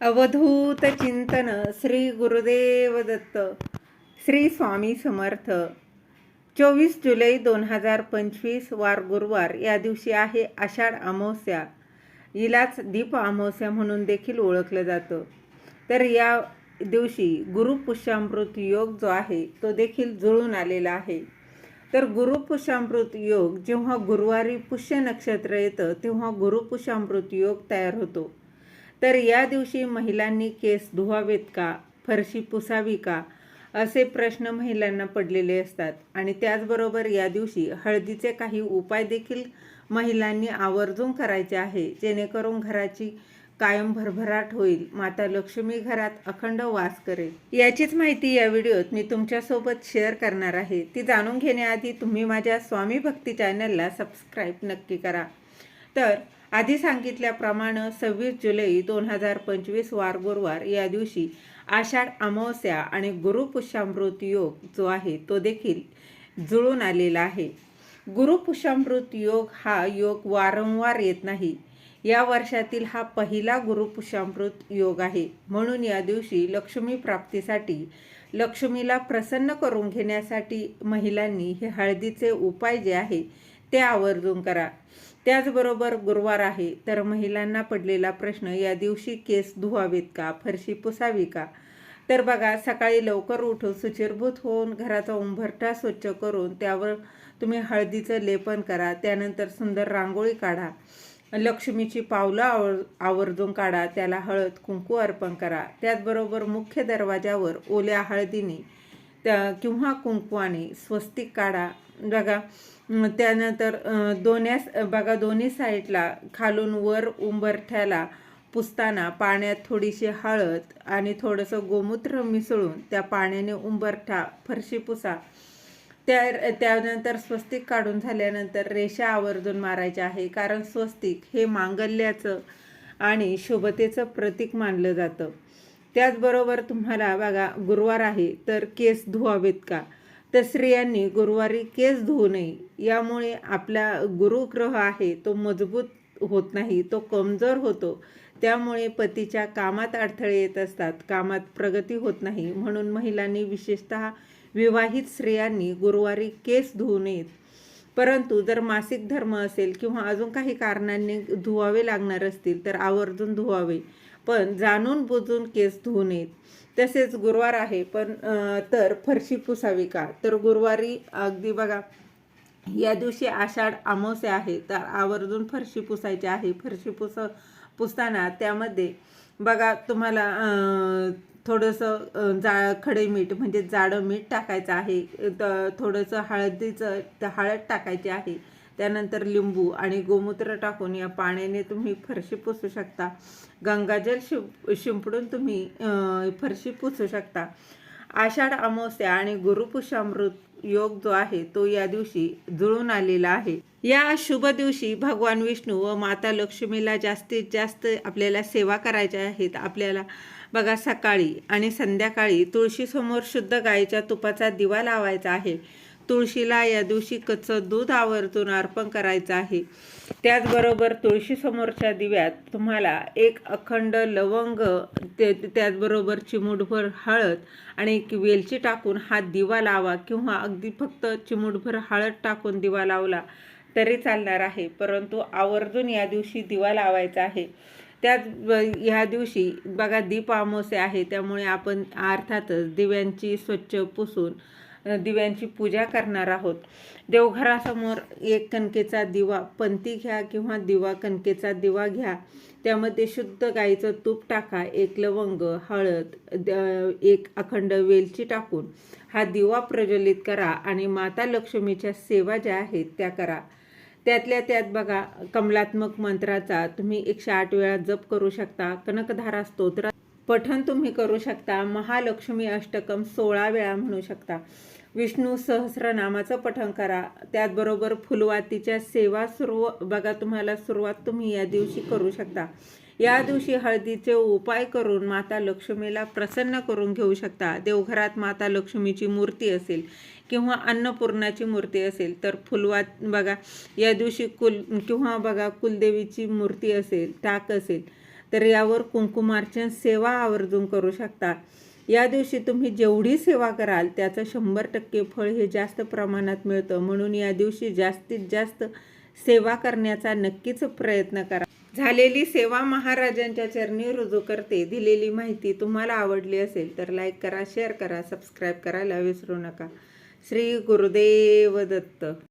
अवधूत चिंतन श्री गुरुदेव दत्त श्री स्वामी समर्थ. चोवीस जुलै दोन हजार पंचवीस वार गुरुवार या दिवशी आहे आषाढ अमावस्या. हिलाच दीप अमावस्या म्हणून देखील ओळखलं जातं. तर या दिवशी गुरुपुष्यामृत योग जो आहे तो देखील जुळून आलेला आहे. तर गुरुपुष्यामृत योग जेव्हा गुरुवारी पुष्य नक्षत्र येतं तेव्हा गुरुपुष्यामृत योग तयार होतो. तर या दिवशी महिलांनी केस धुवावेत का? फरशी पुसावी का? असे प्रश्न महिलांना पडलेले असतात. आणि त्याचबरोबर या दिवशी हळदीचे काही उपाय देखील महिलांनी आवर्जून करायचे आहे. जेणेकरून घराची कायम भरभराट होईल. माता लक्ष्मी घरात अखंड वास करेल. याचीच माहिती या व्हिडिओत मी तुमच्यासोबत शेअर करणार आहे. ती जाणून घेण्याआधी तुम्ही माझ्या स्वामी भक्ती चॅनलला सबस्क्राईब नक्की करा. तर आधी सांगितल्याप्रमाणे सव्वीस जुलै दोन हजार पंचवीस वार गुरुवार या दिवशी आषाढ अमावस्या आणि गुरुपुष्यामृत योग जो आहे तो देखील जुळून आलेला आहे. गुरुपुष्यामृत योग हा योग वारंवार येत नाही. या वर्षातील हा पहिला गुरुपुष्यामृत योग आहे. म्हणून या दिवशी लक्ष्मी प्राप्तीसाठी लक्ष्मीला प्रसन्न करून घेण्यासाठी महिलांनी हे हळदीचे उपाय जे आहे ते आवर्जून करा. त्याचबरोबर गुरुवार आहे तर महिलांना पडलेला प्रश्न या दिवशी केस धुवावेत का फरशी पुसावी का? तर बघा सकाळी लवकर उठून सुचिरभूत होऊन घराचा उंबरठा स्वच्छ करून त्यावर तुम्ही हळदीचं लेपन करा त्यानंतर सुंदर रांगोळी काढा लक्ष्मीची पावलं आवर आवर्जून काढा त्याला हळद कुंकू अर्पण करा. त्याचबरोबर मुख्य दरवाजावर ओल्या हळदीने त्या किंवा कुंकवाने स्वस्तिक काढा. बघा त्यानंतर दोन्यास बघा दोन्ही साईडला खालून वर उंबरठ्याला पुसताना पाण्यात थोडीशी हळद आणि थोडंसं गोमूत्र मिसळून त्या पाण्याने उंबरठा फरशी पुसा. त्या त्यानंतर स्वस्तिक काढून झाल्यानंतर रेषा आवर्जून मारायच्या आहे कारण स्वस्तिक हे मांगल्याचं आणि शुभतेचं प्रतीक मानलं जातं. त्याचबरोबर तुम्हाला बघा गुरुवार आहे तर केस धुवावेत का? तर स्त्रियांनी गुरुवारी केस धुवू नये. यामुळे आपला गुरुग्रह आहे तो मजबूत होत नाही तो कमजोर होतो. त्यामुळे पतीच्या कामात अडथळे येत असतात कामात प्रगती होत नाही. म्हणून महिलांनी विशेषत विवाहित स्त्रियांनी गुरुवारी केस धुवू नयेत. परंतु जर मासिक धर्म असेल किंवा अजून काही कारणांनी धुवावे लागणार असतील तर आवर्जून धुवावे. पण जाणून बुजून केस धुवू नयेत. तसेच गुरुवार आहे पण तर फरशी पुसावी का? तर गुरुवारी अगदी बघा या दिवशी आषाढ अमावस्या आहे तर आवर्जून फरशी पुसायची आहे. फरशी पुस पुसताना त्यामध्ये बघा तुम्हाला थोडंसं जा खडे मीठ म्हणजे जाडं मीठ टाकायचं आहे. थोडंसं हळदीचं हळद टाकायची आहे. त्यानंतर लिंबू आणि गोमूत्र टाकून या पाण्याने तुम्ही फरशी पुसू शकता. गंगाजल शिंप शिंपडून तुम्ही फरशी पुसू शकता. आषाढ अमावस्या आणि गुरुपुषामृत योग जो आहे तो या दिवशी जुळून आलेला आहे. या शुभ दिवशी भगवान विष्णू व माता लक्ष्मीला जास्तीत जास्त आपल्याला सेवा करायच्या आहेत. आपल्याला बघा सकाळी आणि संध्याकाळी तुळशीसमोर शुद्ध गाईच्या तुपाचा दिवा लावायचा आहे. तुळशीला या दिवशी कच्चं दूध आवर्जून अर्पण करायचं आहे. त्याचबरोबर तुळशीसमोरच्या दिव्यात तुम्हाला एक अखंड लवंग ते त्याचबरोबर चिमूटभर हळद आणि एक वेलची टाकून हा दिवा लावा किंवा अगदी फक्त चिमूटभर हळद टाकून दिवा लावला तरी चालणार आहे. परंतु आवर्जून या दिवशी दिवा लावायचा आहे. त्याच ह्या दिवशी बघा दीप अमावस्या आहे. त्यामुळे आपण अर्थातच दिव्यांची स्वच्छ पुसून दिव्यांची पूजा करणार आहोत. देवघरासमोर एक कणकेचा दिवा पंती घ्या किंवा दिवा कणकेचा दिवा घ्या. त्यामध्ये शुद्ध गाईचं तूप टाका एक लवंग हळद एक अखंड वेलची टाकून हा दिवा प्रज्वलित करा आणि माता लक्ष्मीच्या सेवा ज्या आहेत त्या करा. त्यातल्या त्यात बघा कमलात्मक मंत्राचा तुम्ही एकशे आठ वेळा जप करू शकता कनकधारा स्तोत्र पठण तुम्ही करू शकता महालक्ष्मी अष्टकम सोळा वेळा म्हणू शकता. विष्णू सहस्रनामाचं पठण करा. त्याचबरोबर फुलवातीच्या सेवा सुरू बघा तुम्हाला सुरुवात तुम्ही या दिवशी करू शकता. या दिवशी हळदीचे उपाय करून माता लक्ष्मीला प्रसन्न करून घेऊ शकता. देवघरात माता लक्ष्मीची मूर्ती असेल किंवा अन्नपूर्णाची मूर्ती असेल तर फुलवात बघा या दिवशी कुल किंवा बघा कुलदेवीची मूर्ती असेल टाक असेल तर यावर कुंकुमार्चन सेवा आवर्जून करू शकता. या दिवशी तुम्ही जेवढी सेवा कराल त्याचं शंभर टक्के फळ हे जास्त प्रमाणात मिळतं. म्हणून या दिवशी जास्तीत जास्त सेवा करण्याचा नक्कीच प्रयत्न करा. झालेली सेवा महाराजांच्या चरणी रुजू करते. दिलेली माहिती तुम्हाला आवडली असेल तर लाईक करा शेअर करा सबस्क्राईब करायला विसरू नका. श्री गुरुदेव दत्त.